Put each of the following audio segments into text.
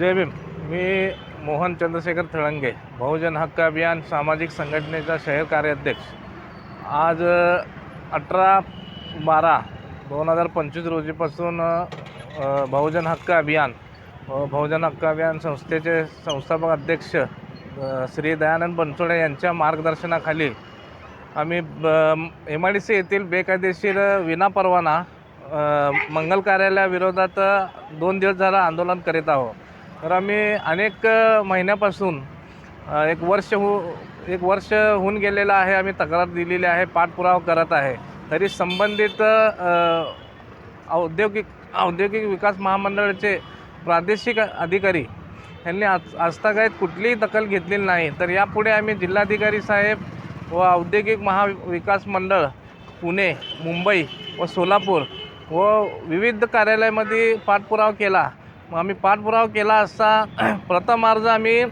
जय भीम. मी मोहन चंद्रशेखर थळंगे बहुजन हक्क अभियान सामाजिक संघटनेचा शहर कार्याध्यक्ष. आज अठरा बारा दोन हजार पंचवीस रोजीपासून बहुजन हक्क अभियान बहुजन हक्क अभियान संस्थेचे संस्थापक अध्यक्ष श्री दयानंद बनसोडे यांच्या मार्गदर्शनाखाली आम्ही एम आय डी सी येथील बेकायदेशीर विनापरवाना मंगल कार्यालयाविरोधात दोन दिवस झालं आंदोलन करीत आहोत. तर आम्ही अनेक महिन्यापासून एक वर्ष हो एक वर्ष होऊन गेलेलं आहे. आम्ही तक्रार दिलेली आहे पाठपुरावा करत आहे. तरी संबंधित औद्योगिक औद्योगिक विकास महामंडळाचे प्रादेशिक अधिकारी यांनी आज आजतागायत कुठलीही दखल घेतलेली नाही. तर यापुढे आम्ही जिल्हाधिकारी साहेब व औद्योगिक महाविकास मंडळ पुणे मुंबई व सोलापूर व विविध कार्यालयामध्ये पाठपुरावा केला. मग आम्ही पाठपुरावा केला असता. प्रथम अर्ज आम्ही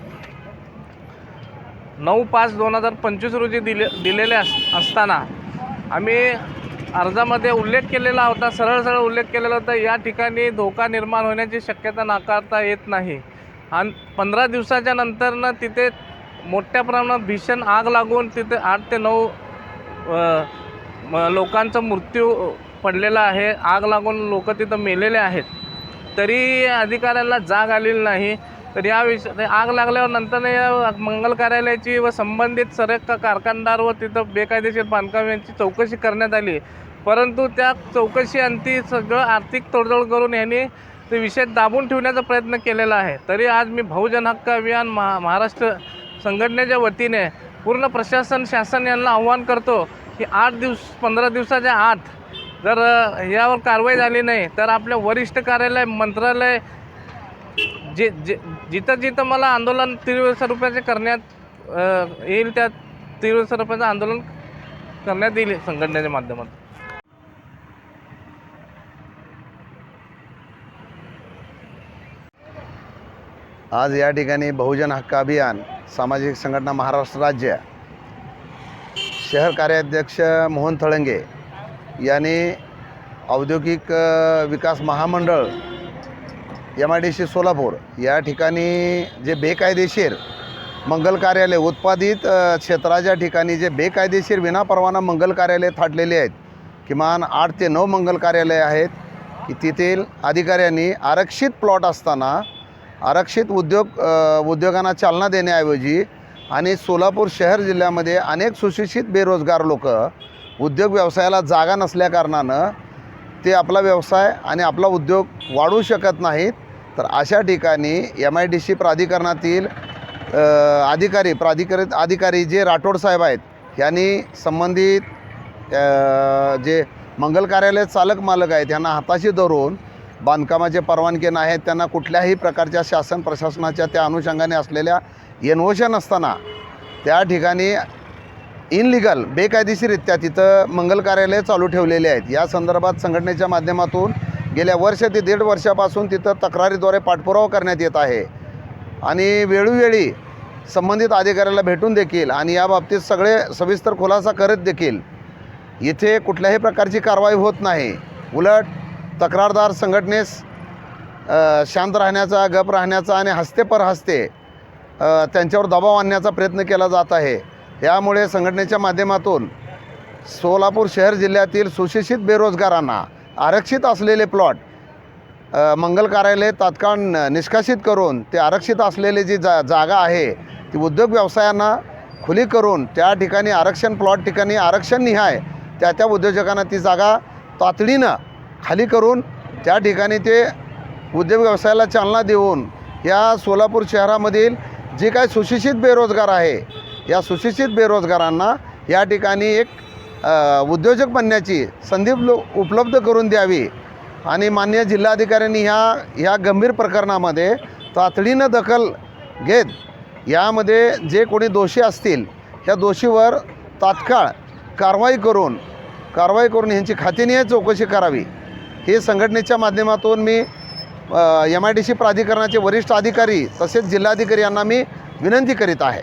नऊ पाच दोन हजार पंचवीस रोजी दिले दिलेले अस असताना आम्ही अर्जामध्ये उल्लेख केलेला होता सरळ सरळ उल्लेख केलेला होता या ठिकाणी धोका निर्माण होण्याची शक्यता नाकारता येत नाही. आणि पंधरा दिवसाच्या नंतरनं तिथे मोठ्या प्रमाणात भीषण आग लागून तिथे आठ ते नऊ लोकांचा मृत्यू पडलेला आहे. आग लागून लोक तिथं मेलेले आहेत. तरी अधिकाऱ्यांना जाग आलेली नाही. तर या विषय आग लागल्यावर नंतर या मंगल कार्यालयाची व संबंधित सर्व कारखानदार व तिथं बेकायदेशीर बांधकाम यांची चौकशी करण्यात आली. परंतु त्या चौकशी अंती सगळं आर्थिक तोडजोड करून यांनी ते विषय दाबून ठेवण्याचा प्रयत्न केलेला आहे. तरी आज मी बहुजन हक्क अभियान महा महाराष्ट्र संघटनेच्या वतीने पूर्ण प्रशासन शासन यांना आव्हान करतो की आठ दिवस पंधरा दिवसाच्या आत जर यावर कारवाई झाली नाही तर आपल्या वरिष्ठ कार्यालय मंत्रालय जे जे जिथं जिथं मला आंदोलन तीव्र स्वरूपाचे करण्यात येईल त्या तीव्र स्वरूपाचं आंदोलन करण्यात येईल संघटनेच्या माध्यमातून. आज या ठिकाणी बहुजन हक्क अभियान सामाजिक संघटना महाराष्ट्र राज्य शहर कार्याध्यक्ष मोहन थळंगे याने औद्योगिक विकास महामंडळ M I D C Solapur या ठिकाणी जे बेकायदेशीर मंगल कार्यालय उत्पादित क्षेत्राच्या ठिकाणी जे बेकायदेशीर विनापरवाना मंगल कार्यालय थाटलेले आहेत किमान आठ ते नऊ मंगल कार्यालय आहेत की तेथील अधिकाऱ्यांनी आरक्षित प्लॉट असताना आरक्षित उद्योग उद्योगांना चालना देण्याऐवजी आणि सोलापूर शहर जिल्ह्यामध्ये अनेक सुशिक्षित बेरोजगार लोक उद्योग व्यवसायाला जागा नसल्याकारणानं ते आपला व्यवसाय आणि आपला उद्योग वाढू शकत नाहीत. तर अशा ठिकाणी एम आय डी सी प्राधिकरणातील अधिकारी प्राधिकरित अधिकारी जे राठोड साहेब आहेत यांनी संबंधित जे मंगल कार्यालय चालक मालक आहेत यांना हाताशी धरून बांधकामाचे परवानगी नाही आहेत त्यांना कुठल्याही प्रकारच्या शासन प्रशासनाच्या त्या अनुषंगाने असलेल्या एनवोशन असताना त्या ठिकाणी इनलिगल बेकायदेशीररित्या तिथं मंगल कार्यालय चालू ठेवलेले आहेत. या संदर्भात संघटनेच्या माध्यमातून गेल्या वर्ष ते दीड वर्षापासून तिथं तक्रारीद्वारे पाठपुरावा करण्यात येत आहे. आणि वेळोवेळी संबंधित अधिकाऱ्याला भेटून देखील आणि याबाबतीत सगळे सविस्तर खुलासा करत देखील इथे कुठल्याही प्रकारची कारवाई होत नाही. उलट तक्रारदार संघटनेस शांत राहण्याचा गप राहण्याचा आणि हस्ते पर हस्ते त्यांच्यावर दबाव आणण्याचा प्रयत्न केला जात आहे. यामुळे संघटनेच्या माध्यमातून सोलापूर शहर जिल्ह्यातील सुशिक्षित बेरोजगारांना आरक्षित असलेले प्लॉट मंगल कार्यालय तात्काळ निष्कासित करून ते आरक्षित असलेले जी जा जागा आहे ती उद्योग व्यवसायांना खुली करून त्या ठिकाणी आरक्षण प्लॉट ठिकाणी आरक्षण निहाय त्या त्या उद्योजकांना ती जागा तातडीनं खाली करून त्या ठिकाणी ते उद्योग व्यवसायाला चालना देऊन या सोलापूर शहरामधील जे काही सुशिक्षित बेरोजगार आहे या सुशिक्षित बेरोजगारांना या ठिकाणी एक उद्योजक बनण्याची संधी उपलब्ध करून द्यावी. आणि मान्य जिल्हाधिकाऱ्यांनी ह्या ह्या गंभीर प्रकरणामध्ये तातडीनं दखल घेत यामध्ये जे कोणी दोषी असतील ह्या दोषीवर तात्काळ कारवाई करून कारवाई करून ह्यांची खातेनिहाय चौकशी करावी. हे संघटनेच्या माध्यमातून मी एम आय डी सी प्राधिकरणाचे वरिष्ठ अधिकारी तसेच जिल्हाधिकारी यांना मी विनंती करीत आहे.